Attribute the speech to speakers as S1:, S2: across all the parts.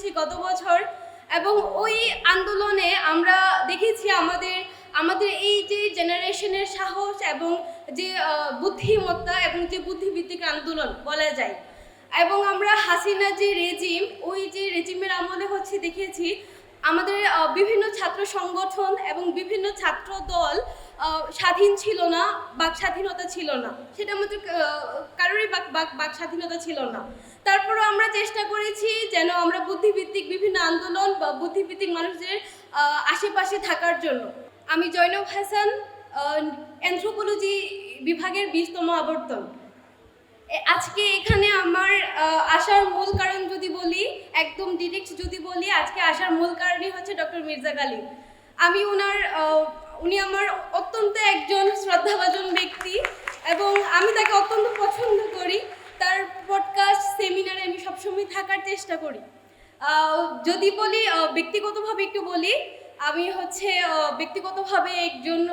S1: এসেছি গত বছর এবং ওই আন্দোলনে আমরা দেখেছি আমাদের আমাদের এই যে জেনারেশনের সাহস এবং যে বুদ্ধিমত্তা এবং যে বুদ্ধিভিত্তিক আন্দোলন বলা যায়। এবং আমরা হাসিনা যে রেজিম, ওই যে রেজিমের আমলে হচ্ছে দেখেছি, আমাদের বিভিন্ন ছাত্র সংগঠন এবং বিভিন্ন ছাত্র দল স্বাধীন ছিল না, বাক স্বাধীনতা ছিল না। সেটা আমাদের কারোরই বাক বাক বাক স্বাধীনতা ছিল না। তারপরেও আমরা চেষ্টা করেছি যেন আমরা বুদ্ধিভিত্তিক বিভিন্ন আন্দোলন বা বুদ্ধিভিত্তিক মানুষদের আশেপাশে থাকার জন্য। আমি জৈনব হাসান অ্যান্থ্রোপোলজি বিভাগের বিশতম আবর্তন। আজকে এখানে আমার আসার মূল কারণ যদি বলি, একদম ডিরেক্ট যদি বলি, আজকে আসার মূল কারণই হচ্ছে ডক্টর মির্জা গালিব। আমি ওনার উনি আমার অত্যন্ত একজন শ্রদ্ধাভাজন ব্যক্তি এবং আমি তাকে অত্যন্ত পছন্দ করি। তার পডকাস্ট সেমিনারে আমি সবসময় থাকার চেষ্টা করি। যদি বলি ব্যক্তিগতভাবে একটু বলি, আমি হচ্ছে ব্যক্তিগতভাবে একজন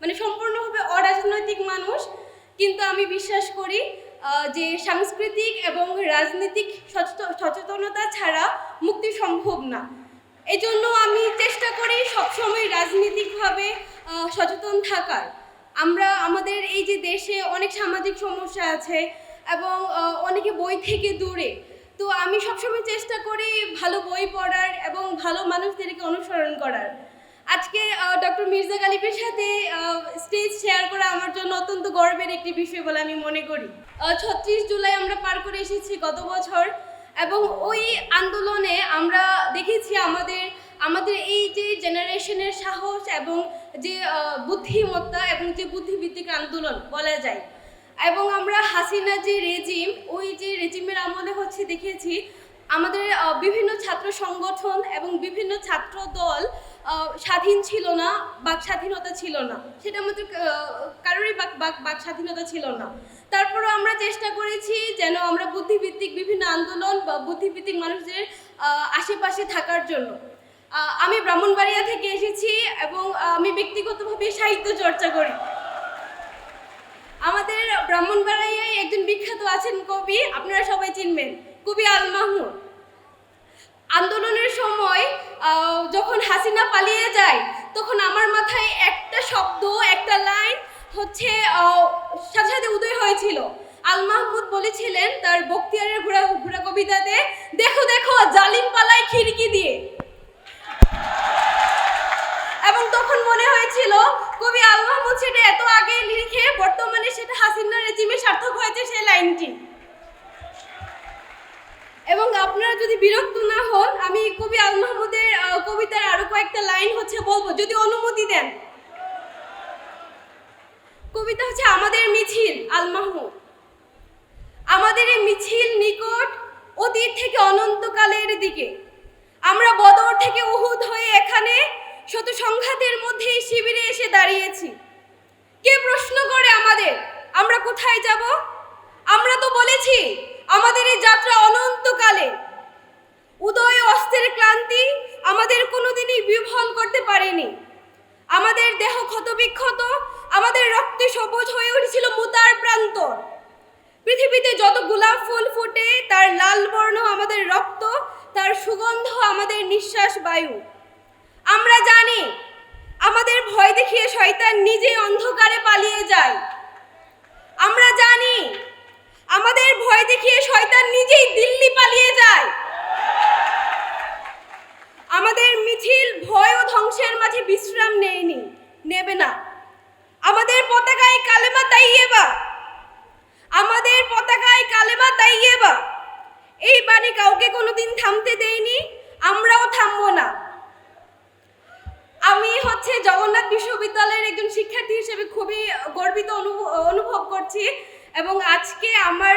S1: মানে সম্পূর্ণভাবে অরাজনৈতিক মানুষ। কিন্তু আমি বিশ্বাস করি যে সাংস্কৃতিক এবং রাজনৈতিক সচেত- সচেতনতা ছাড়া মুক্তি সম্ভব না। এই জন্য আমি চেষ্টা করি সবসময় রাজনৈতিকভাবে সচেতন থাকার। আমরা, আমাদের এই যে দেশে অনেক সামাজিক সমস্যা আছে এবং অনেকে বই থেকে দূরে। তো আমি সবসময় চেষ্টা করি ভালো বই পড়ার এবং ভালো মানুষদেরকে অনুসরণ করার। আজকে ডক্টর মির্জা গালিবের সাথে স্টেজ শেয়ার করা আমার জন্য অত্যন্ত গর্বের একটি বিষয় বলে আমি মনে করি। ছত্রিশ জুলাই আমরা পার করে এসেছি গত বছর এবং ওই আন্দোলনে আমরা দেখেছি আমাদের আমাদের এই যে জেনারেশনের সাহস এবং যে বুদ্ধিমত্তা এবং যে বুদ্ধিভিত্তিক আন্দোলন বলা যায়। এবং আমরা হাসিনা যে রেজিম ওই যে রেজিমের আমলে হচ্ছে দেখেছি আমাদের বিভিন্ন ছাত্র সংগঠন এবং বিভিন্ন ছাত্র দল স্বাধীন ছিল না বাক স্বাধীনতা ছিল না। সেটা আমাদের কারোরই বাক বাক বাক স্বাধীনতা ছিল না। তারপরেও আমরা চেষ্টা করেছি যেন আমরা বুদ্ধিভিত্তিক বিভিন্ন আন্দোলন বা বুদ্ধিভিত্তিক মানুষদের আশেপাশে থাকার জন্য। আমি ব্রাহ্মণবাড়িয়া থেকে এসেছি এবং আমি ব্যক্তিগতভাবে সাহিত্য চর্চা করি। আমাদের ব্রাহ্মণবাড়িয়ায় একজন বিখ্যাত আছেন কবি, আপনারা সবাই চিনবেন, কবি আল মাহমুদ। আন্দোলনের সময় যখন হাসিনা পালিয়ে যায়, তখন আমার মাথায় একটা শব্দ, একটা লাইন হচ্ছে সাথে সাথে উদয় হয়েছিল। আল মাহমুদ বলেছিলেন তার বক্তিয়ারের ঘোড়া ঘোড়া কবিতাতে, দেখো দেখো, জালিম পালায় খিড়কি দিয়ে। এবং তখন মনে হয়েছিল, কবি আল মাহমুদ সেটা এত আগে লিখে, বর্তমানে সেটা হাসিনা রেজিমে সার্থক হয়েছে সেই লাইনটি। এবং আপনারা যদি বিরক্ত না হন, আমি কবি আল মাহমুদের কবিতার আরও কয়েকটা লাইন হচ্ছে বলব, যদি অনুমতি দেন। কবিতা হচ্ছে আমাদের মিছিল আল আমাদের এই মিছিল নিকট, অতীত থেকে অনন্তকালের দিকে। আমরা বদর থেকে উহুদ হয়ে এখানে শত সংঘাতের মধ্যে এই শিবিরে এসে দাঁড়িয়েছি। কে প্রশ্ন করে আমাদের, আমরা কোথায় যাব? আমরা তো বলেছি, আমাদের এই যাত্রা অনন্তকালে। উদয় অস্ত্রের ক্লান্তি আমাদের কোনোদিনই বিফল করতে পারেনি। আমাদের দেহ ক্ষতবিক্ষত আমাদের রক্তে সবুজ হয়ে উঠেছিল মুতার প্রান্তর। পৃথিবীতে যত গোলাপ ফুল ফুটে, তার লাল বর্ণ আমাদের রক্ত, তার সুগন্ধ আমাদের নিঃশ্বাস বায়ু। আমরা জানি, আমাদের ভয় দেখিয়ে শয়তান নিজেই অন্ধকারে পালিয়ে যায়। আমরা জানি, আমাদের ভয় দেখিয়ে শয়তান নিজেই দিল্লি পালিয়ে যায়। আমাদের মিছিল ভয় ও ধ্বংসের মাঝে বিশ্রাম নেয়নি, নেবে না। আমাদের পতাকায় কালেমা তাইয়েবা আমাদের পতাকায় কালেমা তাইয়েবা এই বাণী কাউকে কোনোদিন থামতে দেয়নি, আমরাও থামবো না। আমি হচ্ছে জগন্নাথ বিশ্ববিদ্যালয়ের একজন শিক্ষার্থী হিসেবে খুবই গর্বিত অনুভ- অনুভব করছি। এবং আজকে আমার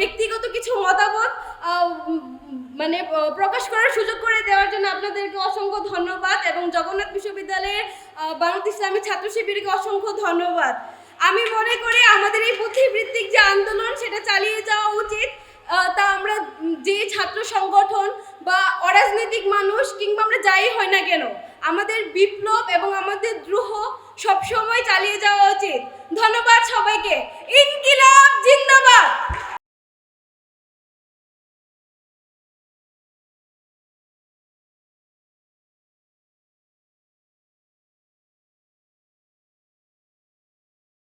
S1: ব্যক্তিগত কিছু মতামত মানে প্রকাশ করার সুযোগ করে দেওয়ার জন্য আপনাদেরকে অসংখ্য ধন্যবাদ এবং জগন্নাথ বিশ্ববিদ্যালয়ের বাংলাদেশ ইসলামী ছাত্র শিবিরকে অসংখ্য ধন্যবাদ। আমি মনে করি আমাদের এই বুদ্ধিবৃত্তিক যে আন্দোলন, সেটা চালিয়ে যাওয়া উচিত। তা আমরা যে ছাত্র সংগঠন বা অরাজনৈতিক মানুষ, কিংবা আমরা যাই হয় না কেন, আমাদের বিপ্লব এবং আমাদের সবসময় চালিয়ে যাওয়া উচিত। ধন্যবাদ সবাইকে। ইনকিলাব জিন্দাবাদ।